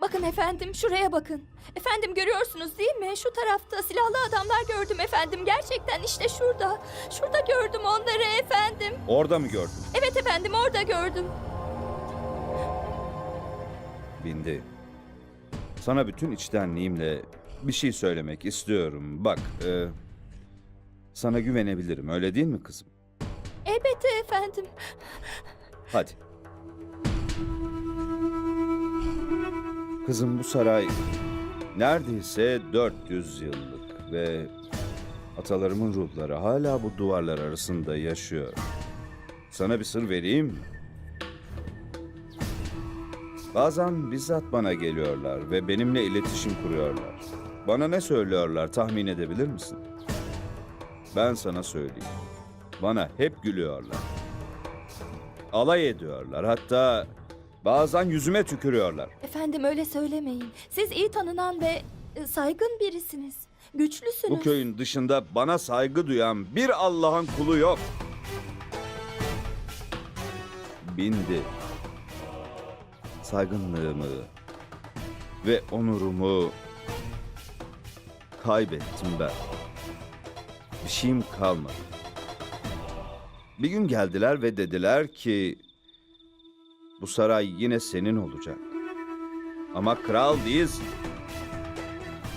Bakın efendim şuraya bakın. Efendim görüyorsunuz değil mi? Şu tarafta silahlı adamlar gördüm efendim. Gerçekten işte şurada. Şurada gördüm onları efendim. Orada mı gördün? Evet efendim orada gördüm. Bindi. Sana bütün içtenliğimle bir şey söylemek istiyorum. Bak, e, sana güvenebilirim. Öyle değil mi kızım? Elbette efendim. Hadi. Kızım bu saray neredeyse 400 yıllık ve atalarımın ruhları hala bu duvarlar arasında yaşıyor. Sana bir sır vereyim mi? Bazen bizzat bana geliyorlar ve benimle iletişim kuruyorlar. Bana ne söylüyorlar tahmin edebilir misin? Ben sana söyleyeyim. Bana hep gülüyorlar alay ediyorlar. Hatta bazen yüzüme tükürüyorlar. Efendim öyle söylemeyin. Siz iyi tanınan ve e, saygın birisiniz. Güçlüsünüz. Bu köyün dışında bana saygı duyan bir Allah'ın kulu yok. Bindi. Saygınlığımı ve onurumu kaybettim ben. Bir şeyim kalmadı. Bir gün geldiler ve dediler ki bu saray yine senin olacak. Ama kral değilsin.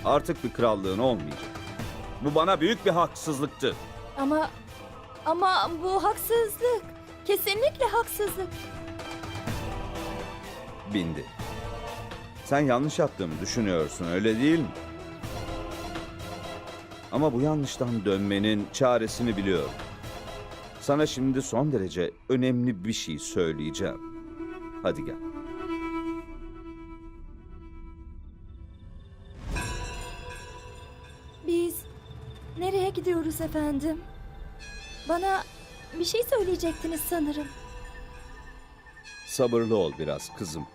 Artık bir krallığın olmayacak. Bu bana büyük bir haksızlıktı. Ama ama bu haksızlık. Kesinlikle haksızlık. Bindi. Sen yanlış yaptığımı düşünüyorsun öyle değil mi? Ama bu yanlıştan dönmenin çaresini biliyorum. Sana şimdi son derece önemli bir şey söyleyeceğim. Hadi gel. Biz nereye gidiyoruz efendim? Bana bir şey söyleyecektiniz sanırım. Sabırlı ol biraz kızım.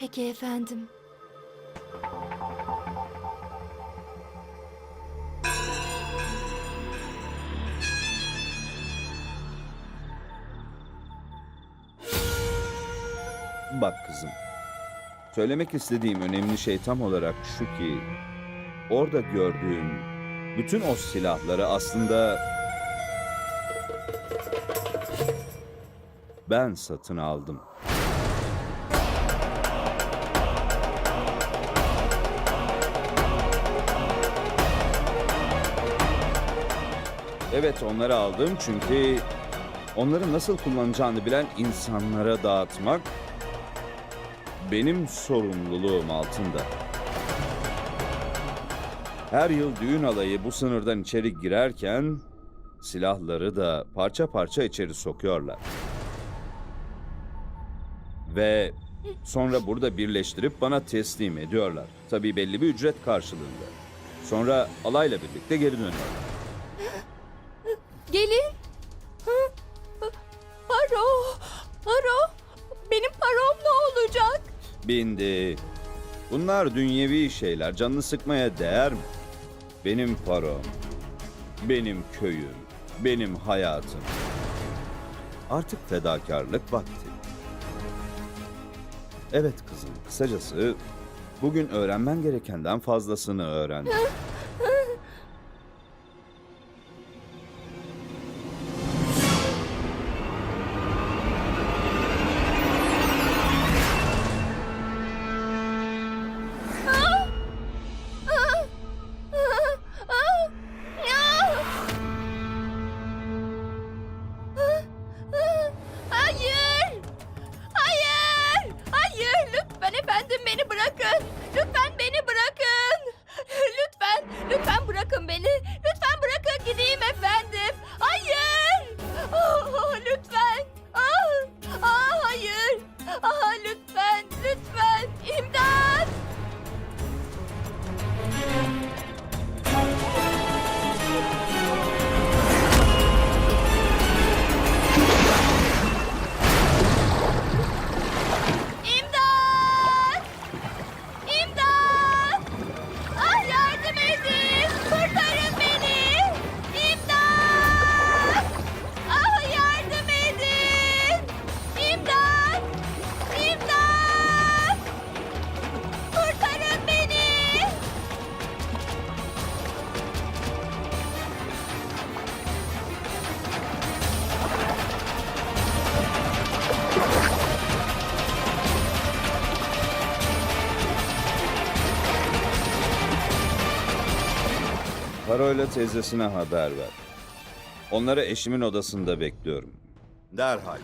Peki efendim. Bak kızım. Söylemek istediğim önemli şey tam olarak şu ki... Orada gördüğün bütün o silahları aslında... Ben satın aldım. Evet onları aldım çünkü onları nasıl kullanacağını bilen insanlara dağıtmak benim sorumluluğum altında. Her yıl düğün alayı bu sınırdan içeri girerken silahları da parça parça içeri sokuyorlar. Ve sonra burada birleştirip bana teslim ediyorlar. Tabii belli bir ücret karşılığında. Sonra alayla birlikte geri dönüyorlar. Gelin. Bindi. Bunlar dünyevi şeyler. Canını sıkmaya değer mi? Benim param, benim köyüm, benim hayatım. Artık fedakarlık vakti. Evet kızım, kısacası bugün öğrenmen gerekenden fazlasını öğrendim. Paroyla teyzesine haber ver. Onları eşimin odasında bekliyorum. Derhal.